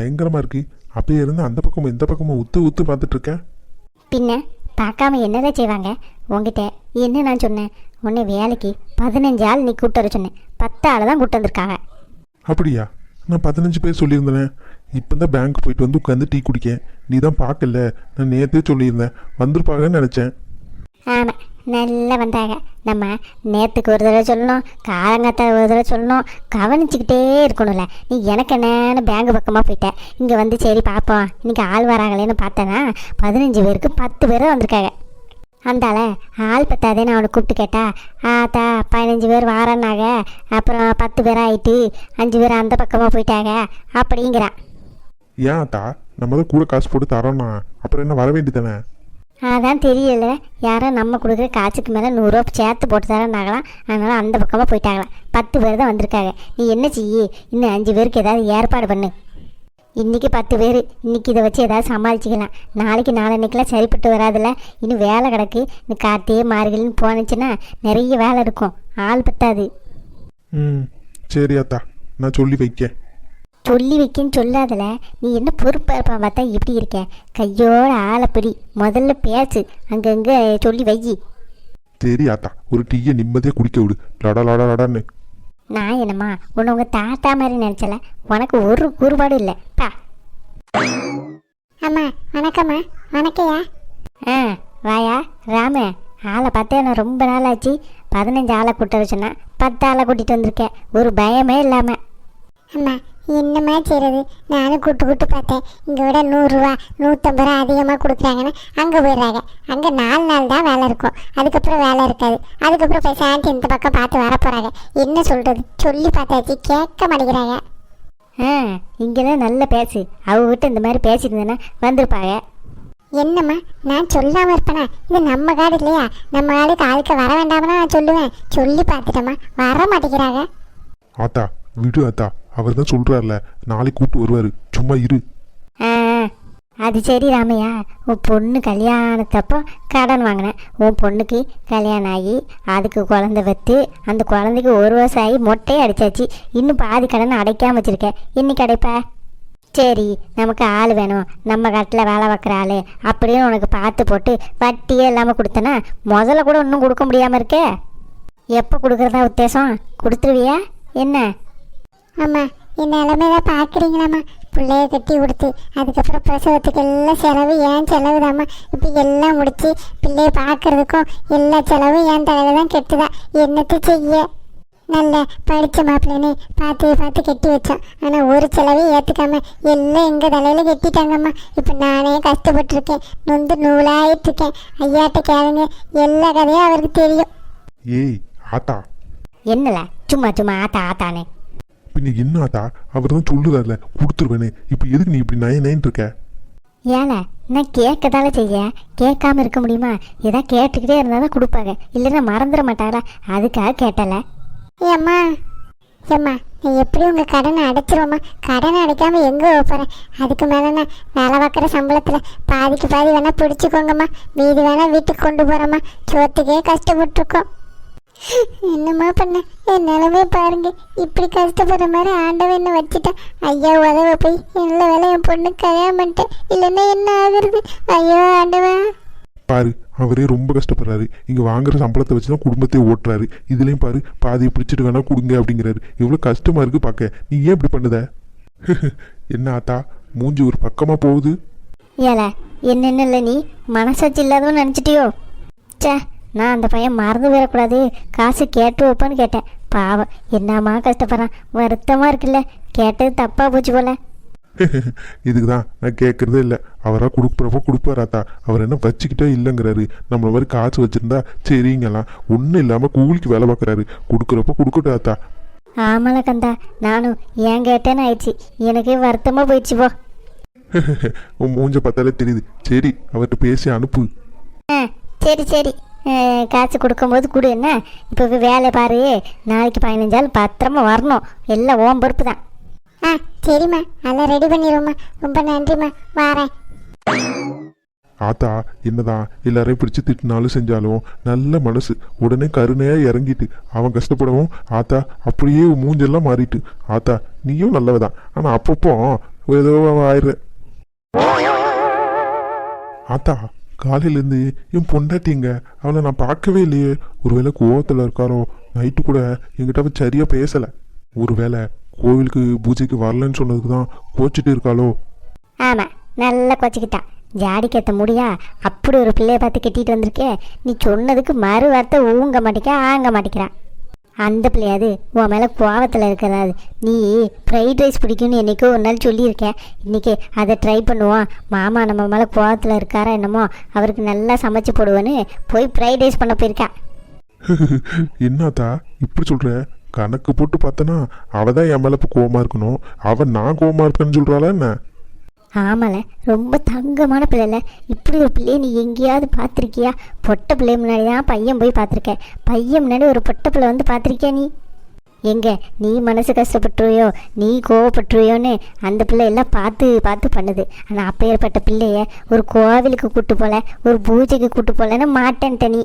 பார்க்கறதுக்கெல்லாம் பயங்கரமா இருக்கு. அப்படியே இருந்து அந்த பக்கமும் இந்த பக்கமும் உத்து உத்து பார்த்துட்டு இருக்கேன் பின்ன பார்க்காம என்னதான் செய்வாங்க? உங்ககிட்ட என்ன நான் சொன்னேன்? உன்னை வேலைக்கு பதினஞ்சு ஆள் நீ கூட்ட வர சொன்னேன். பத்து ஆள் தான் கூட்டு வந்திருக்காங்க. அப்படியா? நான் பதினஞ்சு பேர் சொல்லியிருந்தேன். இப்போ தான் பேங்க் போயிட்டு வந்து உட்காந்து டீ குடிக்கேன். நீ தான் பார்க்கல. நான் நேற்றே சொல்லியிருந்தேன். வந்திருப்பாங்கன்னு நினச்சேன். ஆமாம் நல்லா வந்தாங்க. நம்ம நேற்றுக்கு ஒரு தடவை சொல்லணும் காலங்காத்த ஒரு தடவை சொல்லணும் கவனிச்சுக்கிட்டே இருக்கணும்ல. நீ எனக்கு என்னன்னு பேங்க் பக்கமாக போயிட்டேன் இங்கே வந்து சரி பார்ப்போம் இன்னைக்கு ஆள் வராங்களேன்னு பார்த்தேன்னா பதினஞ்சு பேருக்கு பத்து பேர் வந்திருக்காங்க. அந்தால ஆள் பத்தாதே நான் அவனை கூப்பிட்டு கேட்டா ஆத்தா பதினஞ்சு பேர் வாரன்னாங்க. அப்புறம் பத்து பேர் ஆயிட்டு அஞ்சு பேர் அந்த பக்கமாக போயிட்டாங்க அப்படிங்கிறான். ஏன் ஆத்தா? நம்ம தான் கூட காசு போட்டு தரோம்னா அப்புறம் என்ன வர வேண்டியதானே அதான் தெரியல. யாரோ நம்ம கொடுக்குற காசுக்கு மேலே நூறுரூவா சேர்த்து போட்டு தரேன்னாங்களாம் அதனால் அந்த பக்கமாக போயிட்டாங்களாம் பத்து பேர் தான் வந்திருக்காங்க. நீ என்ன செய்யி? இன்னும் அஞ்சு பேருக்கு ஏதாவது ஏற்பாடு பண்ணு. இன்றைக்கி பத்து பேர். இன்றைக்கி இதை வச்சு ஏதாவது சமாளிச்சிக்கலாம். நாளைக்கு நாளன்னைக்கெலாம் சரிப்பட்டு வராதுல்ல. இன்னும் வேலை கிடக்கு. இந்த கார்த்திகை மார்கழின்னு போனுச்சுன்னா நிறைய வேலை இருக்கும். ஆள் பத்தாது. ம் சரி அத்தா. நான் சொல்லி வைக்கேன். சொல்லி வைக்கன்னு சொல்லாதல. நீ என்ன பொறுப்பாக இருப்பான் பார்த்தா இப்படி இருக்க. கையோட ஆளை பிடி. முதல்ல பேசு. அங்கங்கே சொல்லி வை. சரி ஆத்தா. ஒரு டீயை நிம்மதியாக குடிக்க விடு. லடா லடா லடான்னு. நான் என்னம்மா உன்னை உங்கள் தாத்தா மாதிரி நினச்சல. உனக்கு ஒரு கூறுபாடு இல்லை. பா. அம்மா வணக்கம்மா. வணக்கையா? ஆ வாயா. ராமு ஆளை பார்த்தே நான் ரொம்ப நாள் ஆச்சு பதினஞ்சு ஆளை கூட்ட வச்சேன்னா பத்து ஆளை கூட்டிகிட்டு வந்திருக்கேன். ஒரு பயமே இல்லாமல் அம்மா என்னம்மா செய்கிறது நானும் கூட்டு கூட்டு பார்த்தேன். இங்கே விட நூறுரூவா நூற்றம்பது ரூபா அதிகமாக கொடுக்குறாங்கன்னு அங்கே போயிடுறாங்க. அங்கே நாலு நாள் தான் வேலை இருக்கும். அதுக்கப்புறம் வேலை இருக்காது. அதுக்கப்புறம் போய் சாந்தி இந்த பக்கம் பார்த்து வர போகிறாங்க என்ன சொல்கிறது சொல்லி பார்த்தாச்சு. கேட்க மாட்டேங்கிறாங்க. ஆ இங்கெல்லாம் நல்லா பேசு அவகிட்ட இந்த மாதிரி பேசியிருந்தேன்னா வந்திருப்பாங்க. என்னம்மா? நான் சொல்லாமல் இருப்பேனா? இது நம்ம காடு இல்லையா? நம்ம ஆளுக்கு ஆளுக்கு வர வேண்டாம்னா நான் சொல்லுவேன். சொல்லி பார்த்துட்டேம்மா. வர மாட்டேங்கிறாங்க. ஆத்தா விடு அத்தா அவர் தான் சொல்கிறார்ல நாளைக்கு கூப்பிட்டு வருவார். சும்மா இரு. ஆ அது சரி ராமையா. உன் பொண்ணு கல்யாணத்தப்போ கடன் வாங்கினேன். உன் பொண்ணுக்கு கல்யாணம் ஆகி அதுக்கு குழந்தை பத்து அந்த குழந்தைக்கு ஒரு வருஷம் ஆகி மொட்டையே அடிச்சாச்சு. இன்னும் பாதி கடன் அடைக்காம வச்சிருக்கேன். இன்னைக்கு அடைப்பா? சரி நமக்கு ஆள் வேணும். நம்ம கட்டில் வேலை பார்க்குற ஆள். அப்படின்னு உனக்கு பார்த்து போட்டு வட்டியே இல்லாமல் கொடுத்தனா முதல்ல கூட இன்னும் கொடுக்க முடியாமல் இருக்கே. எப்போ கொடுக்குறதா உத்தேசம்? கொடுத்துருவியா? என்ன? அம்மா என் நிலமை தான் பார்க்குறீங்களாம்மா. பிள்ளைய கட்டி கொடுத்து அதுக்கப்புறம் பிரசவத்துக்கு எல்லாம் செலவு ஏன் செலவுதாம்மா இப்போ எல்லாம் முடிச்சு பிள்ளைய பார்க்கறதுக்கும் எல்லா செலவும் என் தலையில தான் கெட்டுதா? என்னத்தை செய்ய? நல்ல படித்த மாப்பிள்ளைன்னு பார்த்து பார்த்து கட்டி வச்சோம் ஆனால் ஒரு செலவையும் ஏற்றுக்காம எல்லாம் எங்கள் தலையில் கட்டிட்டாங்கம்மா. இப்போ நானே கஷ்டப்பட்டிருக்கேன். நொந்து நூலாயிட்டிருக்கேன். ஐயாட்ட கேளுங்க. எல்லா கதையும் அவருக்கு தெரியும். ஏய் ஆத்தா. என்னல? சும்மா சும்மா ஆத்தா ஆத்தானே பின்ன என்ன ஆத்தா அவர் தான் சொல்லுறாருல. கொடுத்துருவேனே. இப்போ எதுக்கு நீ இப்படி நய நயன் இருக்க? ஏல நான் கேட்கதால செய்ய. கேட்காம இருக்க முடியுமா? ஏதா கேட்டுக்கிட்டே இருந்தால் தான் கொடுப்பாங்க. இல்லைன்னா மறந்துட மாட்டாங்களா அதுக்காக கேட்டல. ஏம்மா ஏம்மா எப்படி உங்கள் கடனை அடைச்சிருவோம்மா கடனை அடைக்காம எங்கே போகிறேன் அதுக்கு மேலே நான் வேலை பார்க்குற சம்பளத்தில் பாதிக்கு பாதி வேணால் பிடிச்சிக்கோங்கம்மா. மீதி வேணால் வீட்டுக்கு கொண்டு போகிறோம்மா சோத்துக்கே கஷ்டப்பட்டுருக்கோம். என்னம்மா பண்ண? என் நிலமே பாருங்க. இப்படி கஷ்டப்படுற மாதிரி ஆண்டவன் என்ன வச்சுட்டேன். ஐயா உதவ போய். நல்ல வேலை என் பொண்ணு கல்யாணம் பண்ணிட்டேன் இல்லைன்னா என்ன ஆகுறது? ஐயோ ஆண்டவன் பாரு அவரே ரொம்ப கஷ்டப்படுறாரு. இங்கே வாங்குற சம்பளத்தை வச்சு தான் குடும்பத்தை ஓட்டுறாரு. இதுலேயும் பாரு பாதியை பிடிச்சிட்டு வேணா கொடுங்க அப்படிங்கிறாரு. எவ்வளோ கஷ்டமா இருக்கு பார்க்க நீ ஏன் இப்படி பண்ணுத? என்ன ஆத்தா மூஞ்சி ஒரு பக்கமாக போகுது? ஏல என்னென்ன இல்லை நீ? மனசாட்சி இல்லாதவன் நினச்சிட்டியோ? ச்சே நான் அந்த பையன் மறந்து போயிடக்கூடாது. காசு கேட்டு வைப்பேன்னு கேட்டேன். பாவம் என்னம்மா கஷ்டப்படுறான்? வருத்தமாக இருக்குல்ல. கேட்டது தப்பாக போச்சு போல. இதுக்கு தான் நான் கேட்குறதே இல்லை. அவராக கொடுக்குறப்ப கொடுப்பாராத்தா. அவர் என்ன வச்சுக்கிட்டே இல்லைங்கிறாரு. நம்மள மாதிரி காசு வச்சுருந்தா சரிங்கலாம் ஒன்றும் இல்லாமல் கூலிக்கு வேலை பார்க்குறாரு. கொடுக்குறப்ப கொடுக்கட்டும் ஆத்தா ஆமால கந்தா. நானும் ஏன் கேட்டேன்னு ஆயிடுச்சு. எனக்கு வருத்தமாக போயிடுச்சு போ. உன் மூஞ்ச பார்த்தாலே தெரியுது. சரி அவர்கிட்ட பேசி அனுப்பு. ஆ சரி சரி. காசு கொடுக்கும்போது கொடு என்ன? இப்போ வேலை பாரு. நாளைக்கு பதினஞ்சாள் பத்திரமா வரணும். எல்லாம் ஓம் பொறுப்பு தான். ஆ சரிம்மா. எல்லாம் ரெடி பண்ணிடுவோம்மா ரொம்ப நன்றிம்மா. வாரேன். ஆத்தா என்னதான் எல்லாரையும் பிடிச்சு திட்டினாலும் செஞ்சாலும் நல்ல மனசு. உடனே கருணையா இறங்கிட்டு அவன் கஷ்டப்படவும் ஆத்தா அப்படியே மூஞ்செல்லாம் மாறிட்டு. ஆத்தா நீயும் நல்லவதான். ஆனா அப்பப்போ ஏதோ ஆயிடுறேன் ஆத்தா காலையிலேருந்து என் பொண்டாட்டிங்க அவளை நான் பார்க்கவே இல்லையே. ஒருவேளை கோவத்தில் இருக்காரோ? நைட்டு கூட என்கிட்ட அவள் சரியா பேசலை. ஒருவேளை கோவிலுக்கு பூஜைக்கு வரலன்னு சொன்னதுக்கு தான் கோச்சிட்டு இருக்காளோ? ஆமாம் நல்லா கொச்சிக்கிட்டா. ஜாடிக்கத்த முடியா? அப்படி ஒரு பிள்ளைய பார்த்து கட்டிட்டு வந்திருக்கே. நீ சொன்னதுக்கு மறு வார்த்தை ஊங்க மாட்டேங்க ஆங்க மாட்டேங்கிறான் அந்த பிள்ளையாது உன் மேலே கோவத்தில் இருக்கிறாது. நீ ஃப்ரைட் ரைஸ் பிடிக்கும்னு என்றைக்கோ ஒரு நாள் சொல்லியிருக்கேன் இன்றைக்கி அதை ட்ரை பண்ணுவோம். மாமா நம்ம மேலே கோவத்தில் இருக்காரா என்னமோ அவருக்கு நல்லா சமைச்சு போடுவேன்னு போய் ஃப்ரைட் ரைஸ் பண்ண போயிருக்கா. என்னத்தா இப்படி சொல்கிற கணக்கு போட்டு பார்த்தனா அவள் தான் என் மேலே இப்போ கோவமாக இருக்கணும். அவள் நான் கோவமாக இருக்கேன்னு சொல்கிறாளா என்ன? ஆமால ரொம்ப தங்கமான பிள்ளைல. இப்படி ஒரு பிள்ளையை நீ எங்கேயாவது பார்த்துருக்கியா? பொட்டை பிள்ளை முன்னாடி தான் பையன் போய் பார்த்துருக்கேன் பையன் முன்னாடி ஒரு பொட்டை பிள்ளை வந்து பார்த்துருக்கியா நீ? எங்க நீ மனசு கஷ்டப்பட்டுருவியோ நீ கோவப்பட்டுருவியோன்னு அந்த பிள்ளை எல்லாம் பார்த்து பார்த்து பண்ணுது. ஆனால் அப்பேற்பட்ட பிள்ளைய ஒரு கோவிலுக்கு கூட்டு போல ஒரு பூஜைக்கு கூட்டு போலன்னு மாட்டேன்ட்ட நீ.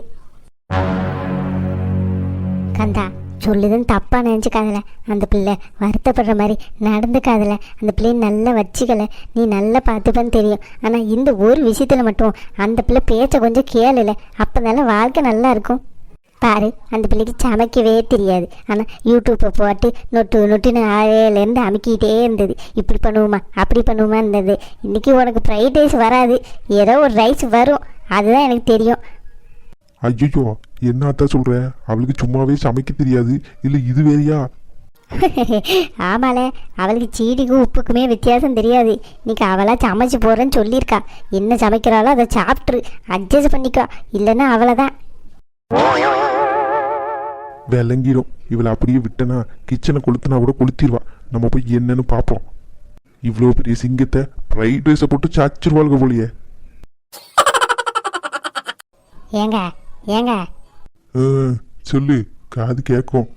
கந்தா சொல்லுதுன்னு தப்பாக நினச்சிக்காதல. அந்த பிள்ளை வருத்தப்படுற மாதிரி நடந்துக்காதல. அந்த பிள்ளையை நல்லா வச்சுக்கல. நீ நல்லா பார்த்துப்பன்னு தெரியும். ஆனால் இந்த ஒரு விஷயத்தில் மட்டும் அந்த பிள்ளை பேச்சை கொஞ்சம் கேளல. அப்போதெல்லாம் வாழ்க்கை நல்லா இருக்கும். பாரு அந்த பிள்ளைக்கு சமைக்கவே தெரியாது. ஆனால் யூடியூப்பை போட்டு நொட்டு நொட்டுன்னு ஆழையிலேருந்து அமுக்கிட்டே இருந்தது. இப்படி பண்ணுவோமா அப்படி பண்ணுவோமா இருந்தது. இன்றைக்கி உனக்கு ஃப்ரைட் ரைஸ் வராது. ஏதோ ஒரு ரைஸ் வரும். அதுதான் எனக்கு தெரியும். ஐயோ என்னத்தா சொல்ற? அவளுக்கு சும்மாவே சமைக்க தெரியாது. இல்ல இது வேறையா? ஆமால. அவளுக்கு சீடிக்கும் உப்புக்குமே வித்தியாசம் தெரியாது. இன்னைக்கு அவளா சமைச்சு போறேன்னு சொல்லியிருக்கா. என்ன சமைக்கிறாளோ அதை சாப்பிட்ரு அட்ஜஸ்ட் பண்ணிக்கோ. இல்லைன்னா அவ்வளோதான் விளங்கிடும். இவளை அப்படியே விட்டனா கிச்சனை கொளுத்துனா கூட கொளுத்திடுவா. நம்ம போய் என்னன்னு பார்ப்போம். இவ்வளோ பெரிய சிங்கத்தை ஃப்ரைட் ரைஸை போட்டு சாச்சிருவாளுக போலியே. ஏங்க ஏங்க. சொல்லு காது கேட்கும்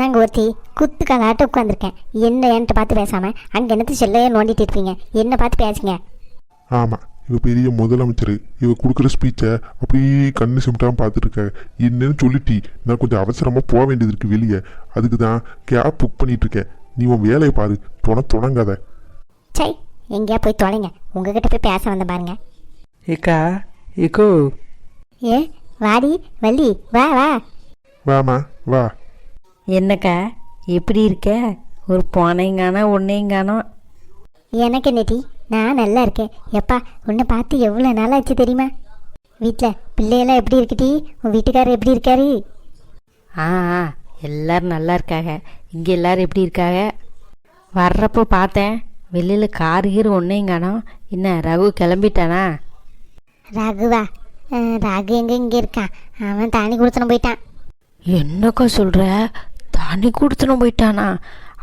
நாங்கள் ஒருத்தி குத்து கலாட்ட உட்காந்துருக்கேன் என்ன என்கிட்ட பார்த்து பேசாம அங்கே என்னத்து செல்லையே நோண்டிட்டு இருப்பீங்க என்ன பார்த்து பேசுங்க? ஆமா இவ பெரிய முதலமைச்சர். இவ கொடுக்குற ஸ்பீச்சை அப்படியே கண்ணு சிமிட்டாம பார்த்துட்டு இருக்க என்னன்னு சொல்லிட்டி நான் கொஞ்சம் அவசரமா போக வேண்டியது இருக்கு வெளியே. அதுக்கு தான் கேப் புக் பண்ணிட்டு இருக்கேன் நீ உன் வேலையை பாரு துணை தொடங்காத சை எங்கேயா போய் தொலைங்க. உங்ககிட்ட போய் பேச வந்த பாருங்க. ஏக்கா ஏக்கோ. ஏ வாடி வள்ளி வா வா. வாமா வா. என்னக்கா எப்படி இருக்க? ஒரு போனையும் காணோம் ஒன்றையும் காணோம் எனக்கு நெட்டி நான் நல்லா இருக்கேன். எப்பா உன்னை பார்த்து எவ்வளோ நாள் ஆச்சு தெரியுமா? வீட்டில் பிள்ளையெல்லாம் எப்படி இருக்குடி? உன் வீட்டுக்காரர் எப்படி இருக்காரு? ஆ ஆ எல்லாரும் நல்லா இருக்காங்க. இங்கே எல்லாரும் எப்படி இருக்காங்க? வர்றப்போ பார்த்தேன் வெளியில் கார் கீர் ஒன்றையும் காணோம் என்ன ரகு கிளம்பிட்டானா? ராகுவா ராகு எங்க இங்கே இருக்கான் அவன் தண்ணி கொடுத்துன்னு போயிட்டான். என்னக்கா சொல்கிற தண்ணி கொடுத்துன்னு போயிட்டானா?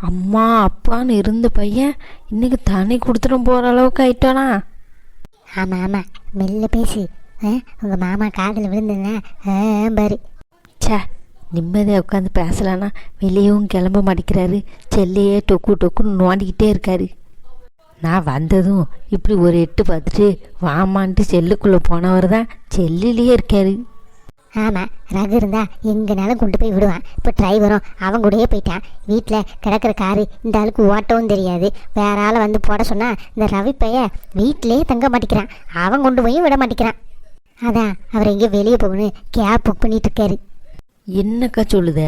அம்மா அப்பான்னு இருந்த பையன் இன்னைக்கு தண்ணி கொடுத்துட்டு போகிற அளவுக்கு ஆயிட்டானா? ஆமாம் ஆமாம் மெல்ல பேசு. உங்கள் மாமா காதில் விழுந்துங்க பாரு. ச்சே நிம்மதியாக உட்காந்து பேசலான்னா வெளியவும் கிளம்ப மாட்டேங்கிறாரு. செல்லையே டொக்கு டொக்குன்னு நோண்டிக்கிட்டே இருக்காரு. நான் வந்ததும் இப்படி ஒரு எட்டு பார்த்துட்டு வாமான்ட்டு செல்லுக்குள்ளே போனவர் தான் செல்லிலேயே இருக்காரு. ஆமாம் ரகு இருந்தா எங்கனாலும் கொண்டு போய் விடுவான். இப்போ டிரைவரும் அவன் கூடயே போயிட்டான். வீட்டில் கிடக்கிற காரு இந்த ஆளுக்கு ஓட்டவும் தெரியாது. வேற ஆளை வந்து போட சொன்னா இந்த ரவி பைய வீட்டிலேயே தங்க மாட்டேங்கிறான் அவன் கொண்டு போய் விட மாட்டேங்கிறான் அதான் அவர் எங்கேயோ வெளியே போகணும் கேப் புக் பண்ணிட்டு இருக்காரு. என்னக்கா சொல்லுத?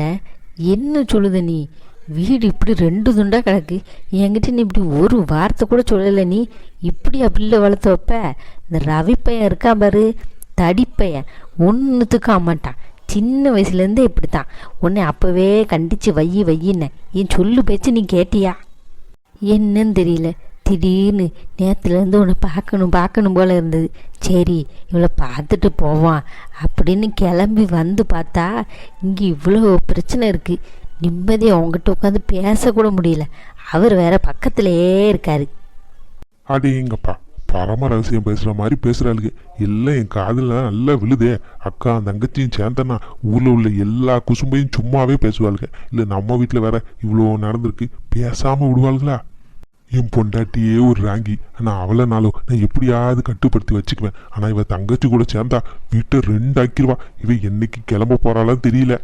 என்ன சொல்லுத நீ? வீடு இப்படி ரெண்டு துண்டா கிடக்கு. என்கிட்ட நீ இப்படி ஒரு வார்த்தை கூட சொல்லலை நீ. இப்படியா பிள்ளை வளர்த்து வைப்ப. இந்த ரவி பையன் இருக்கான் பாரு. தடிப்பையன் ஒன்றுத்துக்கும் மாட்டான் சின்ன வயசுலேருந்தே இப்படி தான் உன்னை அப்போவே கண்டித்து வையி வையின்னு. என் சொல்லு பேச்சு நீ கேட்டியா? என்னன்னு தெரியல. திடீர்னு நேற்றுலேருந்து உன்னை பார்க்கணும் பார்க்கணும் போல இருந்தது. சரி இவளை பார்த்துட்டு போவான் அப்படின்னு கிளம்பி வந்து பார்த்தா இங்கே இவ்வளோ பிரச்சனை இருக்குது நிம்மதியாக அவங்ககிட்ட உட்காந்து பேசக்கூட முடியல. அவர் வேற பக்கத்திலேயே இருக்காரு. அடேங்கப்பா பரம ரகசியம் பேசுற மாதிரி பேசுறாளுங்க. எல்லாம் என் காதில் நல்லா விழுதே. அக்கா தங்கச்சியும் சேர்ந்தனா ஊர்ல உள்ள எல்லா குசும்பையும் சும்மாவே பேசுவாளுங்க. இல்ல நம்ம வீட்டுல வேற இவ்வளோ நடந்திருக்கு. பேசாம விடுவாளுங்களா? என் பொண்டாட்டியே ஒரு ராங்கி. ஆனா அவளை நாளும் நான் எப்படியாவது கட்டுப்படுத்தி வச்சுக்குவேன். ஆனா இவ தங்கச்சி கூட சேர்ந்தா வீட்டை ரெண்டு ஆக்கிருவா இவ என்னைக்கு கிளம்ப போறாளான்னு தெரியல.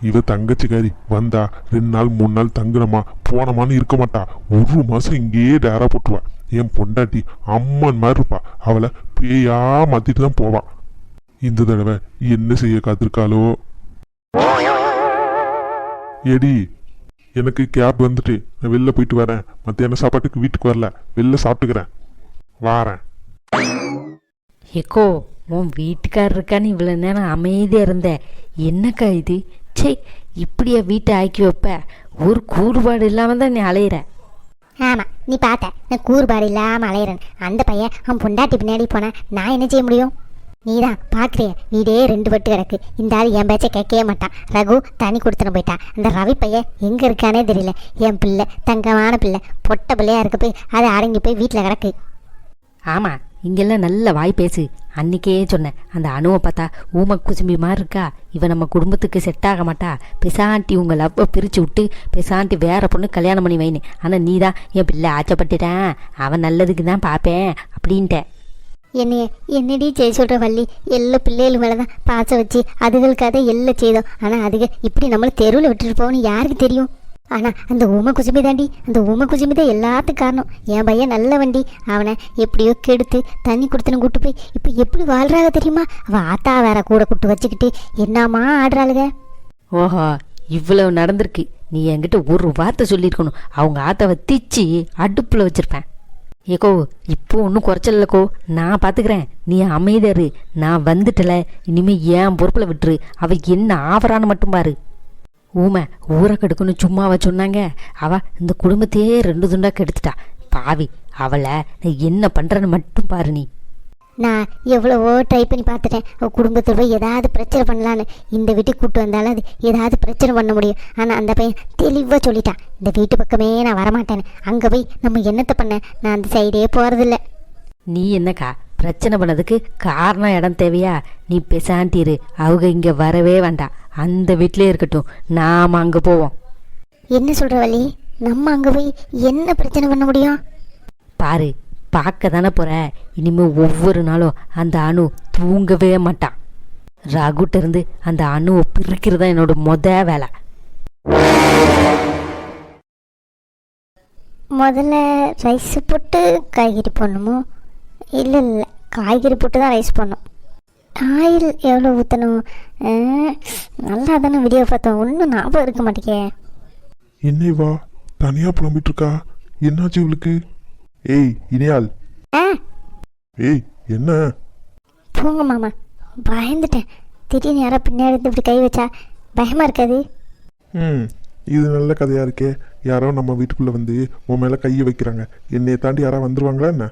இவ தங்கச்சிக்காரி வந்தா ரெண்டு நாள் மூணு நாள் தங்குறமா போனமான்னு இருக்க மாட்டா. ஒரு மாசம் இங்கேயே டேரா போட்டுருவா. என் பொண்டாட்டி அம்மன் மாதிரி இருப்பா. அவளை பேயா மாத்திட்டு தான் போவான் இந்த தடவை என்ன செய்ய காத்திருக்காளோ? எடி எனக்கு கேப் வந்துட்டு நான் வெளில போயிட்டு வரேன். மத்தியான சாப்பாட்டுக்கு வீட்டுக்கு வரல. வெளில சாப்பிட்டுக்கிறேன். வாரேன். எக்கோ உன் வீட்டுக்காரர் இருக்கான்னு இவ்வளோ நேரம் அமைதியாக இருந்த. என்னக்கா இது? ச்சே இப்படியா வீட்டை ஆக்கி வைப்ப? ஒரு கூறுபாடு இல்லாமல் தான் நீ அலையிற. ஆமாம் நீ பார்த்த. நான் கூறுபாடு இல்லாமல் அலையிறேன். அந்த பையன் அவன் பொண்டாட்டி பின்னாடி போனா நான் என்ன செய்ய முடியும்? நீ தான் பார்க்குறிய? வீடே ரெண்டு பட்டு கிடக்கு. இந்த ஆள் என் பேச்சை கேட்கவே மாட்டான். ரகு தனி கொடுத்துன்னு போயிட்டான். அந்த ரவி பையன் எங்கே இருக்கானே தெரியல. என் பிள்ளை தங்கமான பிள்ளை பொட்டை பிள்ளையா இருக்க போய் அது அடங்கி போய் வீட்டில் கிடக்கு. ஆமாம் இங்கெல்லாம் நல்ல வாய் பேசு. அன்னைக்கே சொன்னேன் அந்த அணுவை பார்த்தா ஊம குசும்பி மாதிரி இருக்கா? இவன் நம்ம குடும்பத்துக்கு செட் ஆக மாட்டா. பெசாண்டி உங்கள் லவ்வை பிரித்து விட்டு பெசாண்டி வேற பொண்ணு கல்யாணம் பண்ணி வைனு. ஆனால் நீ தான் என் பிள்ளை ஆச்சப்பட்டுட்டேன். அவன் நல்லதுக்கு தான் பார்ப்பேன் அப்படின்ட்ட. என்னைய என்னடி செய்ய சொல்கிற வள்ளி? எல்லா பிள்ளைகள் மேலே தான் பாச வச்சு அதுகளுக்காக எல்லாம் செய்தோம். ஆனால் அதுக இப்படி நம்மளை தெருவில் விட்டுட்டு போகணும் யாருக்கு தெரியும்? ஆனால் அந்த உமை குசும்பி தாண்டி அந்த உமை குசும்பி தான் எல்லாத்துக்கும் காரணம். என் பையன் நல்ல வண்டி. அவனை எப்படியோ கெடுத்து தண்ணி கொடுத்துன்னு கூட்டு போய் இப்போ எப்படி வாழ்றாங்க தெரியுமா? அவள் ஆத்தா வேற கூட கூட்டு வச்சுக்கிட்டு என்னம்மா ஆடுறாளுக? ஓஹோ இவ்வளவு நடந்திருக்கு. நீ என்கிட்ட ஒரு வார்த்தை சொல்லியிருக்கணும். அவங்க ஆத்தாவை திச்சு அடுப்பில் வச்சிருப்பேன். ஏக்கோ இப்போ ஒன்றும் குறைச்சல்லக்கோ நான் பார்த்துக்கிறேன் நீ அமைதியாரு நான் வந்துட்டல. இனிமேல் ஏன் பொறுப்பில் விட்டுரு. அவள் என்ன ஆவரான்னு மட்டும் பாரு. ஊமை ஊரை கெடுக்கணும் சும்மாவா சொன்னாங்க. அவ இந்த குடும்பத்தையே ரெண்டு துண்டா கெடுத்துட்டா. பாவி அவளை நான் என்ன பண்ணுறேன்னு மட்டும் பாரு நீ. நான் எவ்வளவோ ட்ரை பண்ணி பார்த்துட்டேன். அவள் குடும்பத்தில் போய் ஏதாவது பிரச்சனை பண்ணலான்னு. இந்த வீட்டுக்கு கூட்டு வந்தாலும் அது ஏதாவது பிரச்சனை பண்ண முடியும். ஆனால் அந்த பையன் தெளிவாக சொல்லிட்டான் இந்த வீட்டு பக்கமே நான் வரமாட்டேன்னு. அங்கே போய் நம்ம என்னத்தை பண்ண? நான் அந்த சைடே போகிறதில்ல நீ என்னக்கா? பிரச்சனை பண்ணதுக்கு காரணம் இடம் தேவையா? நீ பெசாண்டிரு அவங்க இங்கே வரவே வேண்டாம் அந்த வீட்டிலே இருக்கட்டும். நாம் அங்கே போவோம். என்ன சொல்கிற வழி நம்ம அங்கே போய் என்ன பிரச்சனை பண்ண முடியும்? பாரு பார்க்க தானே போற. இனிமே ஒவ்வொரு நாளும் அந்த அணு தூங்கவே மாட்டான் ரகுட்ட இருந்து அந்த அணுவை பிரிக்கிறது தான் என்னோட மொத வேலை. முதல்ல ரைஸ் போட்டு காய்கறி போடணுமோ இல்லை இல்லை காய்கறி போட்டு தான் ரைஸ் பண்ணணும் ஆயில் எவ்வளோ ஊற்றணும் நல்லா தானே வீடியோ பார்த்தோம். ஒன்றும் ஞாபகம் இருக்க மாட்டேங்க என்ன வா தனியா புலம்பிட்டு இருக்கா என்னாச்சு இவளுக்கு? ஏய் இனியால் ஆ. ஏய் என்ன? போங்க மாமா. பயந்துட்டேன். திடீர்னு யாரோ பின்னாடி இருந்து இப்படி கை வச்சா பயமாக இருக்காது? ம் இது நல்ல கதையா இருக்கே. யாரோ நம்ம வீட்டுக்குள்ள வந்து உன் மேல கையை வைக்கிறாங்க. என்னைய தாண்டி யாரா வந்துருவாங்களா என்ன?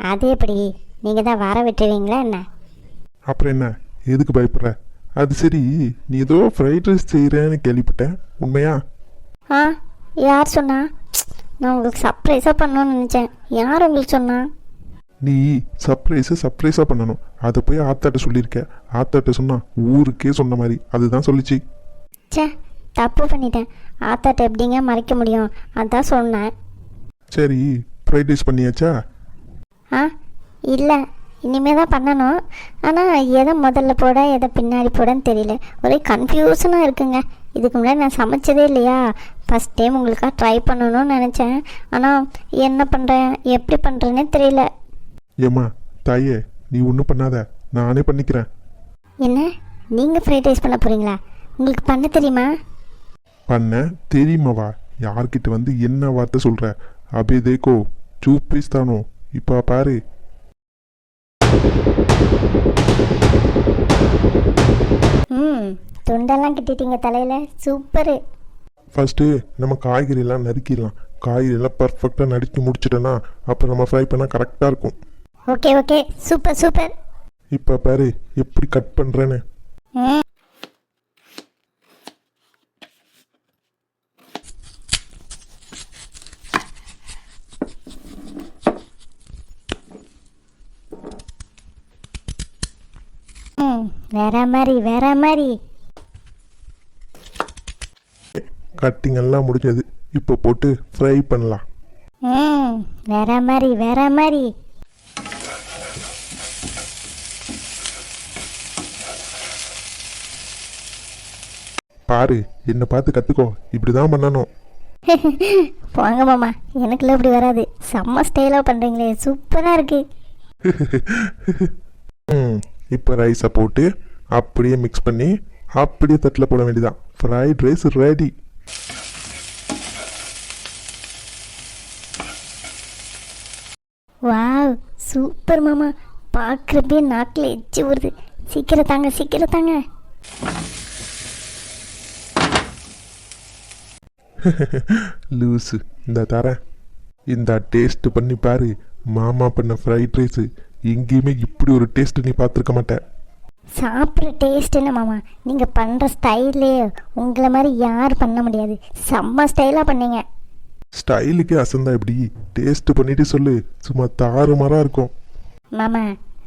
அது எப்படி? நீங்கள் தான் வர விட்டுருவீங்களா என்ன? அப்புறம் என்ன? எதுக்கு பயப்படுற? அது சரி நீ ஏதோ ஃப்ரைட் ரைஸ் செய்கிறேன்னு கேள்விப்பட்டேன். உண்மையா? ஆ யார் சொன்னா? நான் உங்களுக்கு சர்ப்ரைஸாக பண்ணணும்னு நினச்சேன். யார் உங்களுக்கு சொன்னா? நீ சர்ப்ரைஸை சர்ப்ரைஸாக பண்ணணும். அதை போய் ஆத்தாட்ட சொல்லியிருக்க ஆத்தாட்ட சொன்னா ஊருக்கே சொன்ன மாதிரி. அதுதான் சொல்லிச்சு. ச்சே தப்பு பண்ணிட்டேன். ஆத்தாட்ட எப்படிங்க மறைக்க முடியும்? அதான் சொன்னேன். சரி ஃப்ரைட் ரைஸ் பண்ணியாச்சா? ஆ? இல்லை இனிமே தான் பண்ணணும். ஆனால் எதை முதல்ல போட எதை பின்னாடி போடன்னு தெரியல. ஒரே கன்ஃபியூஷனாக இருக்குங்க. இதுக்கு முன்னாடி நான் சமைச்சதே இல்லையா? ஃபஸ்ட் டைம் உங்களுக்காக ட்ரை பண்ணணும்னு நினச்சேன். ஆனால் என்ன பண்ணுறேன் எப்படி பண்ணுறேன்னே தெரியல. ஏம்மா தாயே நீ ஒன்றும் பண்ணாத. நானே பண்ணிக்கிறேன். என்ன? நீங்கள் ஃப்ரைட் ரைஸ் பண்ண போகிறீங்களா உங்களுக்கு பண்ண தெரியுமா? பண்ண தெரியுமாவா? யார்கிட்ட வந்து என்ன வார்த்தை சொல்ற? அபே தேக்கோ சூப்பீஸ் தானோ? இப்போ பாரு. ம் துண்டெல்லாம் கிட்டிட்டீங்க தலையில். சூப்பரு. ஃபர்ஸ்ட்டு நம்ம காய்கறியெல்லாம் நறுக்கிடலாம். காய்கறியெல்லாம் பர்ஃபெக்டாக நறுக்கி முடிச்சிட்டோன்னா அப்புறம் நம்ம ஃப்ரை பண்ணால் கரெக்டாக இருக்கும். Okay okay. Super super. இப்போ பாரு எப்படி கட் பண்ணுறேன்னு ம் ம் வேற மாதிரி வேற மாதிரி. கட்டிங் எல்லாம் முடிஞ்சது. இப்போ போட்டு ஃப்ரை பண்ணலாம். ம் வேற மாதிரி வேற மாதிரி. பாரு என்னை பார்த்து கற்றுக்கோ இப்படி தான் பண்ணணும். போங்க மாமா எனக்குலாம் இப்படி வராது. செம்ம ஸ்டைலாக பண்ணுறீங்களே சூப்பராக இருக்கு. ம். இப்போ ரைஸை போட்டு அப்படியே மிக்ஸ் பண்ணி அப்படியே தட்டில் போட வேண்டியதான் fried rice ready wow super மாமா. பார்க்குறப்பே நாக்கில் எச்சி வருது சீக்கிரம் தாங்க சீக்கிரம் தாங்க. லூஸு இந்த தரேன். இந்த டேஸ்ட் பண்ணி பாரு. மாமா பண்ண ஃப்ரைட் ரைஸு எங்கேயுமே இப்படி ஒரு டேஸ்ட் நீ பார்த்துருக்க மாட்ட. சாப்பிட்ற டேஸ்ட் என்ன மாமா? நீங்கள் பண்ணுற ஸ்டைலே உங்களை மாதிரி யார் பண்ண முடியாது. செம்ம ஸ்டைலாக பண்ணீங்க. ஸ்டைலுக்கே அசந்தா இப்படி டேஸ்ட் பண்ணிட்டு சொல்லு. சும்மா தாறுமாறாக இருக்கும். மாமா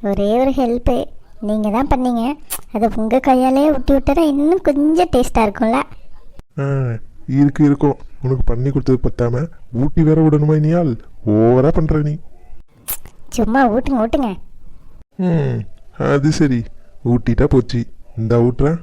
ஒரே ஒரு ஹெல்ப்பு நீங்கள் தான் பண்ணீங்க. அதை உங்கள் கையாலே ஊட்டி விட்டா இன்னும் கொஞ்சம் டேஸ்ட்டாக இருக்கும்ல? ஆ இருக்கு இருக்கும். உனக்கு பண்ணி கொடுத்தது பத்தாம ஊட்டி வேற விடணுமா இனியால்? ஓவரா பண்ற நீ. சும்மா ஊட்டுங்க ஊட்டுங்க. ம் அது சரி. ஊட்டிட்டா போச்சு. இந்த ஊட்டுறேன்.